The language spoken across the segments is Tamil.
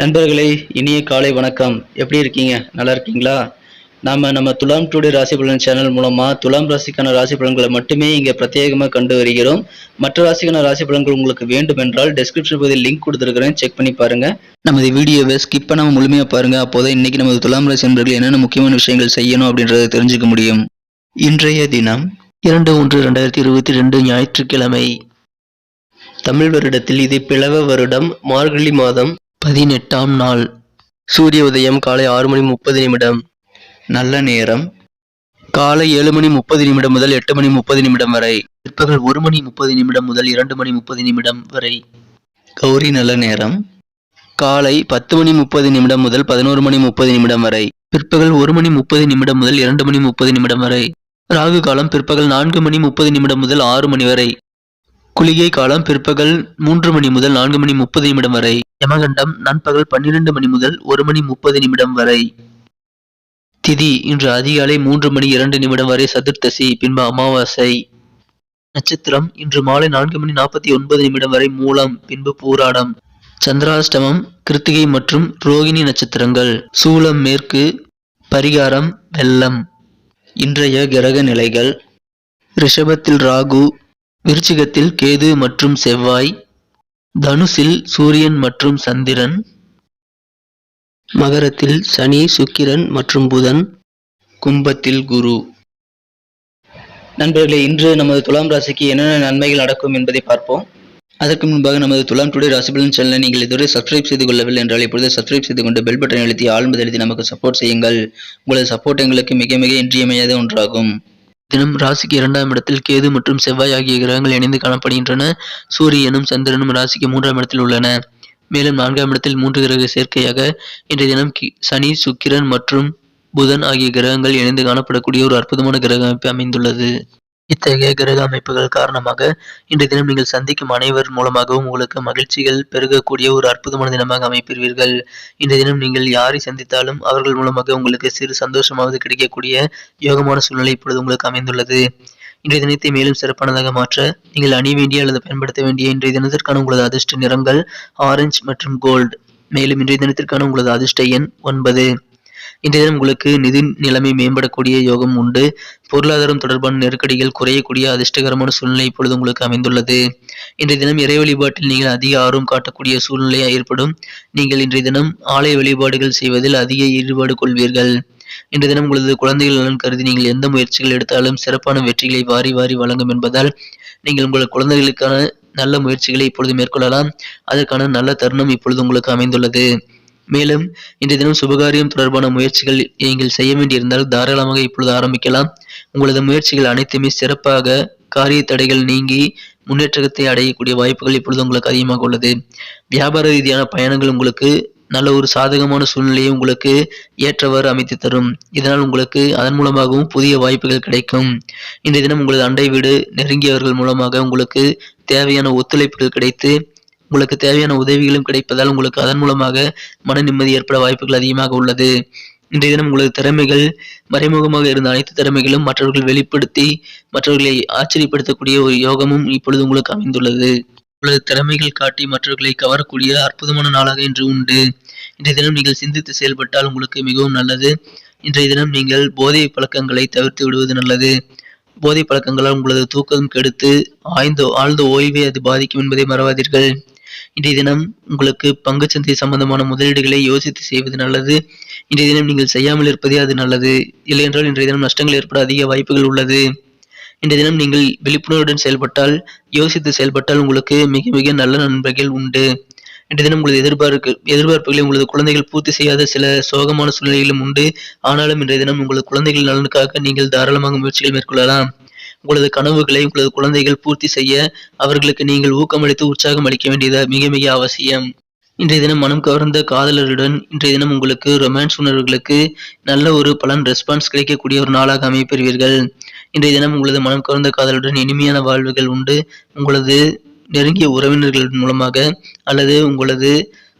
நண்பர்களே இனிய காலை வணக்கம். எப்படி இருக்கீங்க? நல்லா இருக்கீங்களா? நாம நம்ம துலாம் டுடே ராசி பலன் சேனல் மூலமா துலாம் ராசிக்கான ராசி பலன்களை மட்டுமே இங்க பிரத்யேகமாக கண்டு வருகிறோம். மற்ற ராசிக்கான ராசி பலன்கள் உங்களுக்கு வேண்டும் என்றால் டெஸ்கிரிப்ஷன் பகுதியில் லிங்க் கொடுத்துருக்கிறேன். செக் பண்ணி பாருங்க. நமது வீடியோவை ஸ்கிப் பண்ணாமல் முழுமையாக பாருங்க. அப்போதான் இன்னைக்கு நமது துலாம் ராசி நண்பர்கள் என்னென்ன முக்கியமான விஷயங்கள் செய்யணும் அப்படின்றத தெரிஞ்சுக்க முடியும். இன்றைய தினம் இரண்டு ஒன்று ரெண்டாயிரத்தி இருபத்தி ரெண்டு ஞாயிற்றுக்கிழமை. தமிழ் வருடத்தில் இது பிளவ வருடம். மார்கழி மாதம். பதினெட்டாம் நாள் சூரிய உதயம் காலை ஆறு மணி முப்பது நிமிடம் நல்ல நேரம் காலை ஏழு மணி முப்பது நிமிடம் முதல் எட்டு மணி முப்பது நிமிடம் வரை பிற்பகல் ஒரு மணி முப்பது நிமிடம் முதல் இரண்டு மணி முப்பது நிமிடம் வரை கௌரி நல்ல நேரம் காலை பத்து மணி முப்பது நிமிடம் முதல் பதினோரு மணி முப்பது நிமிடம் வரை பிற்பகல் ஒரு மணி முப்பது நிமிடம் முதல் இரண்டு மணி முப்பது நிமிடம் வரை ராகு காலம் பிற்பகல் நான்கு மணி முப்பது நிமிடம் முதல் ஆறு மணி வரை குளிகை காலம் பிற்பகல் மூன்று மணி முதல் நான்கு மணி முப்பது நிமிடம் வரை. யமகண்டம் நண்பகல் பன்னிரண்டு மணி முதல் ஒரு மணி முப்பது நிமிடம் வரை. திதி இன்று அதிகாலை மூன்று மணி இரண்டு நிமிடம் வரை சதுர்த்தசி பின்பு அமாவாசை. நட்சத்திரம் இன்று மாலை நான்கு மணி நாற்பத்தி ஒன்பது நிமிடம் வரை மூலம் பின்பு பூராடம். சந்திராஷ்டமம் கிருத்திகை மற்றும் ரோகிணி நட்சத்திரங்கள். சூலம் மேற்கு பரிகாரம் வெள்ளம். இன்றைய கிரக நிலைகள். ரிஷபத்தில் ராகு விருச்சிகத்தில் கேது மற்றும் செவ்வாய் தனுசில் சூரியன் மற்றும் சந்திரன் மகரத்தில் சனி சுக்கிரன் மற்றும் புதன் கும்பத்தில் குரு. நண்பர்களே இன்று நமது துலாம் ராசிக்கு என்னென்ன நன்மைகள் நடக்கும் என்பதை பார்ப்போம். அதற்கு முன்பாக நமது துலாம் டுடே ராசிபலன் சேனலை நீங்கள் இதுவரை சப்ஸ்கிரைப் செய்து கொள்ளவில்லை என்றால் இப்பொழுது சப்ஸ்கிரைப் செய்து கொண்டு பெல் பட்டன் எழுத்தி ஆழ்ந்து எழுதி நமக்கு சப்போர்ட் செய்யுங்கள். உங்களது சப்போர்ட் எங்களுக்கு மிக மிக இன்றியமையாத ஒன்றாகும். தினம் ராசிக்கு இரண்டாம் இடத்தில் கேது மற்றும் செவ்வாய் ஆகிய கிரகங்கள் இணைந்து காணப்படுகின்றன. சூரியனும் சந்திரனும் ராசிக்கு மூன்றாம் இடத்தில் உள்ளன. மேலும் நான்காம் இடத்தில் மூன்று கிரக சேர்க்கையாக இன்றைய தினம் சனி சுக்கிரன் மற்றும் புதன் ஆகிய கிரகங்கள் இணைந்து காணப்படக்கூடிய ஒரு அற்புதமான கிரக அமைப்பு அமைந்துள்ளது. இத்தகைய கிரக அமைப்புகள் காரணமாக இன்றைய தினம் நீங்கள் சந்திக்கும் அனைவர் மூலமாகவும் உங்களுக்கு மகிழ்ச்சிகள் பெருகக்கூடிய ஒரு அற்புதமான தினமாக அமைப்பீர்கள். இன்றைய தினம் நீங்கள் யாரை சந்தித்தாலும் அவர்கள் மூலமாக உங்களுக்கு சிறு சந்தோஷமாவது கிடைக்கக்கூடிய யோகமான சூழ்நிலை இப்பொழுது உங்களுக்கு அமைந்துள்ளது. இன்றைய தினத்தை மேலும் சிறப்பானதாக மாற்ற நீங்கள் அணிய வேண்டிய அல்லது பயன்படுத்த வேண்டிய இன்றைய தினத்திற்கான உங்களது அதிர்ஷ்ட நிறங்கள் ஆரஞ்சு மற்றும் கோல்டு. மேலும் இன்றைய தினத்திற்கான உங்களது அதிர்ஷ்ட எண் ஒன்பது. இன்றைய தினம் உங்களுக்கு நிதி நிலைமை மேம்படக்கூடிய யோகம் உண்டு. பொருளாதாரம் தொடர்பான நெருக்கடிகள் குறையக்கூடிய அதிர்ஷ்டகரமான சூழ்நிலை இப்பொழுது உங்களுக்கு அமைந்துள்ளது. இன்றைய தினம் இறை வழிபாட்டில் நீங்கள் அதிக ஆர்வம் காட்டக்கூடிய சூழ்நிலை ஏற்படும். நீங்கள் இன்றைய தினம் ஆலய வழிபாடுகள் செய்வதில் அதிக ஈடுபாடு கொள்வீர்கள். இன்றைய தினம் உங்களது குழந்தைகள் நலன் கருதி நீங்கள் எந்த முயற்சிகள் எடுத்தாலும் சிறப்பான வெற்றிகளை வாரி வாரி வழங்கும் என்பதால் நீங்கள் உங்கள் குழந்தைகளுக்கான நல்ல முயற்சிகளை இப்பொழுது மேற்கொள்ளலாம். அதற்கான நல்ல தருணம் இப்பொழுது உங்களுக்கு அமைந்துள்ளது. மேலும் இன்றைய தினம் சுபகாரியம் தொடர்பான முயற்சிகள் நீங்கள் செய்ய வேண்டியிருந்தால் தாராளமாக இப்பொழுது ஆரம்பிக்கலாம். உங்களது முயற்சிகள் அனைத்துமே சிறப்பாக காரிய தடைகள் நீங்கி முன்னேற்றத்தை அடையக்கூடிய வாய்ப்புகள் இப்பொழுது உங்களுக்கு அதிகமாக உள்ளது. வியாபார ரீதியான பயணங்கள் உங்களுக்கு நல்ல ஒரு சாதகமான சூழ்நிலையை உங்களுக்கு ஏற்றவாறு அமைத்து தரும். இதனால் உங்களுக்கு அதன் மூலமாகவும் புதிய வாய்ப்புகள் கிடைக்கும். இன்றைய தினம் உங்களது அண்டை வீடு நெருங்கியவர்கள் மூலமாக உங்களுக்கு தேவையான ஒத்துழைப்புகள் கிடைத்து உங்களுக்கு தேவையான உதவிகளும் கிடைப்பதால் உங்களுக்கு அதன் மூலமாக மன நிம்மதி ஏற்பட வாய்ப்புகள் அதிகமாக உள்ளது. இன்றைய தினம் உங்களது திறமைகள் மறைமுகமாக இருந்த அனைத்து திறமைகளும் மற்றவர்கள் வெளிப்படுத்தி மற்றவர்களை ஆச்சரியப்படுத்தக்கூடிய ஒரு யோகமும் இப்பொழுது உங்களுக்கு அமைந்துள்ளது. உங்களது திறமைகள் காட்டி மற்றவர்களை கவரக்கூடிய அற்புதமான நாளாக இன்று உண்டு. இன்றைய தினம் நீங்கள் சிந்தித்து செயல்பட்டால் உங்களுக்கு மிகவும் நல்லது. இன்றைய தினம் நீங்கள் போதை பழக்கங்களை தவிர்த்து விடுவது நல்லது. போதை பழக்கங்களால் உங்களது தூக்கம் கெடுத்து ஆய்ந்த ஆழ்ந்த ஓய்வை அது பாதிக்கும் என்பதை மறவாதீர்கள். இன்றைய தினம் உங்களுக்கு பங்குச்சந்தை சம்பந்தமான முதலீடுகளை யோசித்து செய்வது நல்லது. இன்றைய தினம் நீங்கள் செய்யாமல் இருப்பதே அது நல்லது. இல்லையென்றால் இன்றைய தினம் நஷ்டங்கள் ஏற்பட அதிக வாய்ப்புகள் உள்ளது. இன்றைய தினம் நீங்கள் விழிப்புணர்வுடன் செயல்பட்டால் யோசித்து செயல்பட்டால் உங்களுக்கு மிக மிக நல்ல நண்பர்கள் உண்டு. இன்றைய தினம் உங்களது எதிர்பார்ப்பு எதிர்பார்ப்புகளை உங்களது குழந்தைகள் பூர்த்தி செய்யாத சில சோகமான சூழ்நிலைகளும் உண்டு. ஆனாலும் இன்றைய தினம் உங்களது குழந்தைகள் நலனுக்காக நீங்கள் தாராளமாக முயற்சிகள் மேற்கொள்ளலாம். உங்களது கனவுகளை உங்களது குழந்தைகள் பூர்த்தி செய்ய அவர்களுக்கு நீங்கள் ஊக்கமளித்து உற்சாகம் அளிக்க வேண்டியது மிக மிக அவசியம். இன்றைய தினம் மனம் கவர்ந்த காதலருடன் இன்றைய தினம் உங்களுக்கு ரொமான்ஸ் உணர்வுகளுக்கு நல்ல ஒரு பலன் ரெஸ்பான்ஸ் கிடைக்கக்கூடிய ஒரு நாளாக அமைப்பெறுவீர்கள் இன்றைய தினம் உங்களது மனம் கவர்ந்த காதலுடன் இனிமையான வாழ்வுகள் உண்டு. உங்களது நெருங்கிய உறவினர்கள் மூலமாக அல்லது உங்களது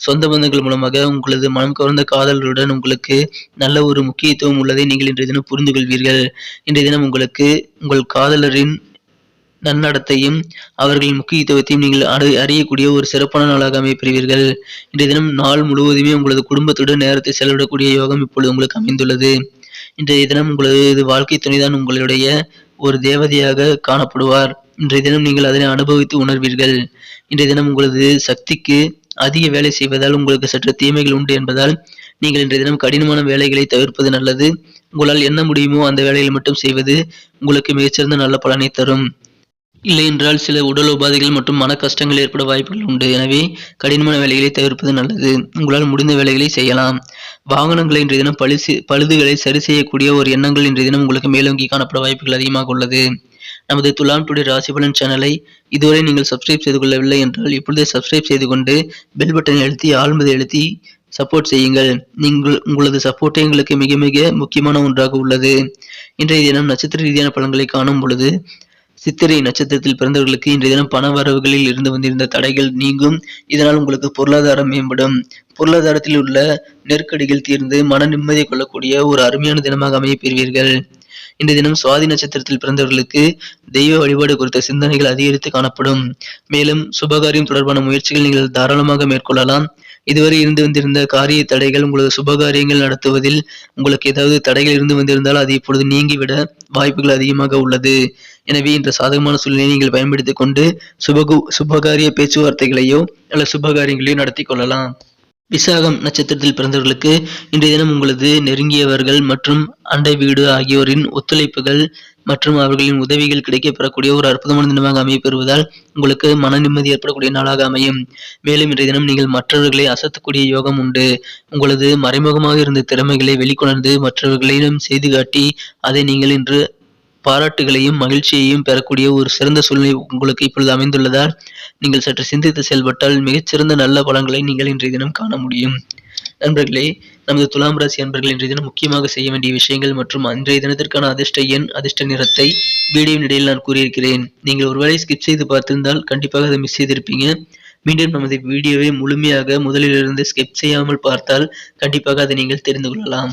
சொந்த பந்தங்கள் மூலமாக உங்களது மனம் கவர்ந்த காதலருடன் உங்களுக்கு நல்ல ஒரு முக்கியத்துவம் உள்ளதை நீங்கள் இன்றைய தினம் புரிந்து கொள்வீர்கள் இன்றைய தினம் உங்களுக்கு உங்கள் காதலரின் நன்னடத்தையும் அவர்களின் முக்கியத்துவத்தையும் நீங்கள் அறி- அறியக்கூடிய ஒரு சிறப்பான நாளாக அமைப்பெறுவீர்கள் இன்றைய தினம் நாள் முழுவதுமே உங்களது குடும்பத்துடன் நேரத்தை செலவிடக்கூடிய யோகம் இப்பொழுது உங்களுக்கு அமைந்துள்ளது. இன்றைய தினம் உங்களது வாழ்க்கை துணைதான் உங்களுடைய ஒரு தேவதையாக காணப்படுவார். இன்றைய தினம் நீங்கள் அதனை அனுபவித்து உணர்வீர்கள். இன்றைய தினம் உங்களது சக்திக்கு அதிக வேலை செய்வதால் உங்களுக்கு சற்று தீமைகள் உண்டு என்பதால் நீங்கள் இன்றைய தினம் கடினமான வேலைகளை தவிர்ப்பது நல்லது. உங்களால் என்ன முடியுமோ அந்த வேலைகளை மட்டும் செய்வது உங்களுக்கு மிகச்சிறந்த நல்ல பலனை தரும். இல்லை என்றால் சில உடல் உபாதைகள் மற்றும் மன கஷ்டங்கள் ஏற்பட வாய்ப்புகள் உண்டு. எனவே கடினமான வேலைகளை தவிர்ப்பது நல்லது. உங்களால் முடிந்த வேலைகளை செய்யலாம். வாகனங்களை இன்றைய தினம் பழுசு பழுதுகளை சரி செய்யக்கூடிய ஒரு எண்ணங்கள் இன்றைய தினம் உங்களுக்கு மேலோங்கி காணப்பட வாய்ப்புகள் அதிகமாக உள்ளது. நமது துலாம் டுடே ராசிபலன் சேனலை இதுவரை நீங்கள் சப்ஸ்கிரைப் செய்து கொள்ளவில்லை என்றால் இப்பொழுதே சப்ஸ்கிரைப் செய்து கொண்டு பெல் பட்டனை அழுத்தி ஆழ்மதை அழுத்தி சப்போர்ட் செய்யுங்கள். நீங்கள் உங்களது சப்போர்ட்டே எங்களுக்கு மிக மிக முக்கியமான ஒன்றாக உள்ளது. இன்றைய தினம் நட்சத்திர ரீதியான பலன்களை காணும் பொழுது சித்திரை நட்சத்திரத்தில் பிறந்தவர்களுக்கு இன்றைய தினம் பண வரவுகளில் இருந்து வந்திருந்த தடைகள் நீங்கும். இதனால் உங்களுக்கு பொருளாதாரம் மேம்படும். பொருளாதாரத்தில் உள்ள நெருக்கடிகள் தீர்ந்து மன நிம்மதி கொள்ளக்கூடிய ஒரு அருமையான தினமாக அமைய பெறுவீர்கள். இந்த தினம் சுவாதி நட்சத்திரத்தில் பிறந்தவர்களுக்கு தெய்வ வழிபாடு குறித்த சிந்தனைகள் அதிகரித்து காணப்படும். மேலும் சுபகாரியம் தொடர்பான முயற்சிகள் நீங்கள் தாராளமாக மேற்கொள்ளலாம். இதுவரை இருந்து வந்திருந்த காரிய தடைகள் உங்களது சுபகாரியங்கள் நடத்துவதில் உங்களுக்கு ஏதாவது தடைகள் இருந்து வந்திருந்தால் அது இப்பொழுது நீங்கிவிட வாய்ப்புகள் அதிகமாக உள்ளது. எனவே இந்த சாதகமான சூழ்நிலையை நீங்கள் பயன்படுத்திக் கொண்டு சுபகு சுபகாரிய பேச்சுவார்த்தைகளையோ அல்ல சுபகாரியங்களையோ நடத்தி கொள்ளலாம். விசாகம் நட்சத்திரத்தில் பிறந்தவர்களுக்கு இன்றைய தினம் உங்களது நெருங்கியவர்கள் மற்றும் அண்டை வீடு ஆகியோரின் ஒத்துழைப்புகள் மற்றும் அவர்களின் உதவிகள் கிடைக்க பெறக்கூடிய ஒரு அற்புதமான தினமாக அமையப்பெறுவதால் உங்களுக்கு மன நிம்மதி ஏற்படக்கூடிய நாளாக அமையும். மேலும் இன்றைய தினம் நீங்கள் மற்றவர்களை அசத்தக்கூடிய யோகம் உண்டு. உங்களது மறைமுகமாக இருந்த திறமைகளை வெளிக்கொணர்ந்து மற்றவர்களிடம் செய்து காட்டி அதை நீங்கள் இன்று பாராட்டுகளையும் மகிழ்ச்சியையும் பெறக்கூடிய ஒரு சிறந்த சூழ்நிலை உங்களுக்கு இப்பொழுது அமைந்துள்ளதால் நீங்கள் சற்று சிந்தித்து செயல்பட்டால் மிகச்சிறந்த நல்ல பலன்களை நீங்கள் இன்றைய தினம் காண முடியும். நண்பர்களே நமது துலாம் ராசி அன்பர்கள் இன்றைய தினம் முக்கியமாக செய்ய வேண்டிய விஷயங்கள் மற்றும் அன்றைய தினத்திற்கான அதிர்ஷ்ட எண் அதிர்ஷ்ட நிறத்தை வீடியோவின் இடையில் நான் கூறியிருக்கிறேன். நீங்கள் ஒருவேளை ஸ்கிப் செய்து பார்த்திருந்தால் கண்டிப்பாக அதை மிஸ் செய்திருப்பீங்க. மீண்டும் நமது வீடியோவை முழுமையாக முதலிலிருந்து ஸ்கிப் செய்யாமல் பார்த்தால் கண்டிப்பாக அதை நீங்கள் தெரிந்து கொள்ளலாம்.